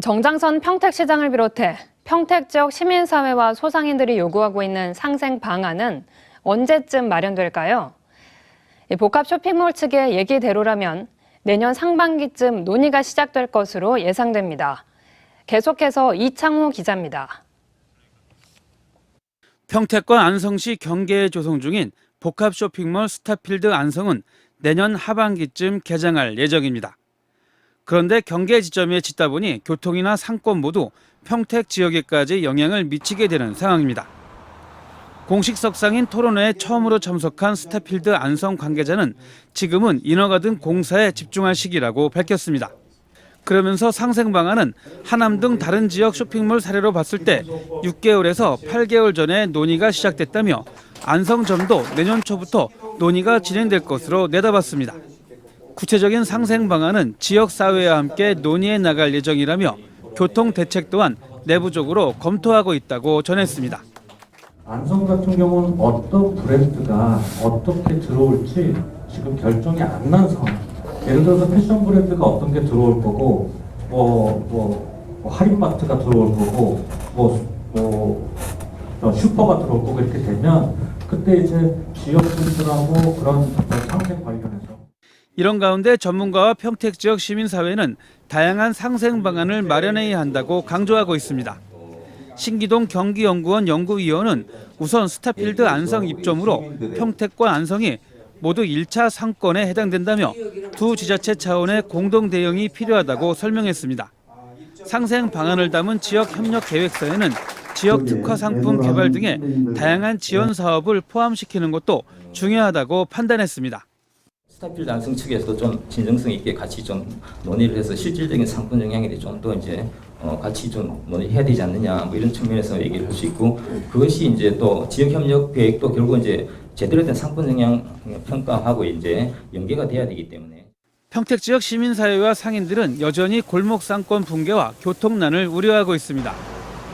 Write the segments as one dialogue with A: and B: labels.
A: 정장선 평택시장을 비롯해 평택 지역 시민사회와 소상인들이 요구하고 있는 상생 방안은 언제쯤 마련될까요? 이 복합 쇼핑몰 측의 얘기대로라면 내년 상반기쯤 논의가 시작될 것으로 예상됩니다. 계속해서 이창호 기자입니다.
B: 평택과 안성시 경계에 조성 중인 복합 쇼핑몰 스타필드 안성은 내년 하반기쯤 개장할 예정입니다. 그런데 경계 지점에 짓다 보니 교통이나 상권 모두 평택 지역에까지 영향을 미치게 되는 상황입니다. 공식 석상인 토론회에 처음으로 참석한 스타필드 안성 관계자는 지금은 인허가 등 공사에 집중할 시기라고 밝혔습니다. 그러면서 상생 방안은 하남 등 다른 지역 쇼핑몰 사례로 봤을 때 6개월에서 8개월 전에 논의가 시작됐다며 안성점도 내년 초부터 논의가 진행될 것으로 내다봤습니다. 구체적인 상생 방안은 지역 사회와 함께 논의해 나갈 예정이라며 교통 대책 또한 내부적으로 검토하고 있다고 전했습니다.
C: 안성 같은 경우는 어떤 브랜드가 어떻게 들어올지 지금 결정이 안 난 상황. 예를 들어서 패션 브랜드가 어떤 게 들어올 거고, 뭐, 뭐, 뭐 할인마트가 들어올 거고, 뭐, 뭐, 어, 슈퍼가 들어올 거고 이렇게 되면 그때 이제 지역 분들하고 그런 어떤 상생 관련해서
B: 이런 가운데 전문가와 평택 지역 시민사회는 다양한 상생 방안을 마련해야 한다고 강조하고 있습니다. 신기동 경기연구원 연구위원은 우선 스타필드 안성 입점으로 평택과 안성이 모두 1차 상권에 해당된다며 두 지자체 차원의 공동 대응이 필요하다고 설명했습니다. 상생 방안을 담은 지역 협력 계획서에는 지역 특화 상품 개발 등의 다양한 지원 사업을 포함시키는 것도 중요하다고 판단했습니다.
D: 스타필드 안성 측에서도 좀 진정성 있게 같이 좀 논의를 해서 실질적인 상품 영향에 좀더 이제 어 같이 좀 논의해야 되지 않느냐 뭐 이런 측면에서 얘기를 할 수 있고 그것이 이제 또 지역 협력 계획도 결국 이제 제대로 된 상품 영향 평가하고 이제 연계가 돼야 되기 때문에
B: 평택 지역 시민사회와 상인들은 여전히 골목 상권 붕괴와 교통난을 우려하고 있습니다.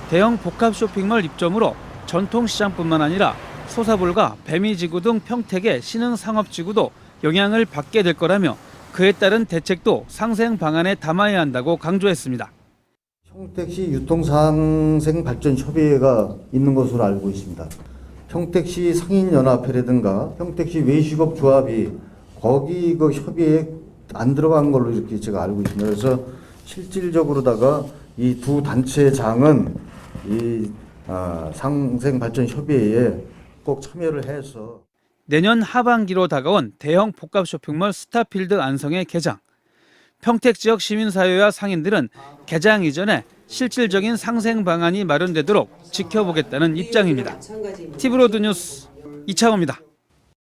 B: 대형 복합 쇼핑몰 입점으로 전통시장뿐만 아니라 소사볼과 배미지구 등 평택의 신흥 상업지구도 영향을 받게 될 거라며 그에 따른 대책도 상생 방안에 담아야 한다고 강조했습니다.
E: 평택시 유통상생발전협의회가 있는 것으로 알고 있습니다. 평택시 상인연합회라든가 평택시 외식업 조합이 거기 그 협의회에 안 들어간 걸로 이렇게 제가 알고 있습니다. 그래서 실질적으로다가 이 두 단체장은 이 아, 상생발전협의회에 꼭 참여를 해서
B: 내년 하반기로 다가온 대형 복합 쇼핑몰 스타필드 안성의 개장. 평택 지역 시민사회와 상인들은 개장 이전에 실질적인 상생 방안이 마련되도록 지켜보겠다는 입장입니다. 티브로드 뉴스 이창호입니다.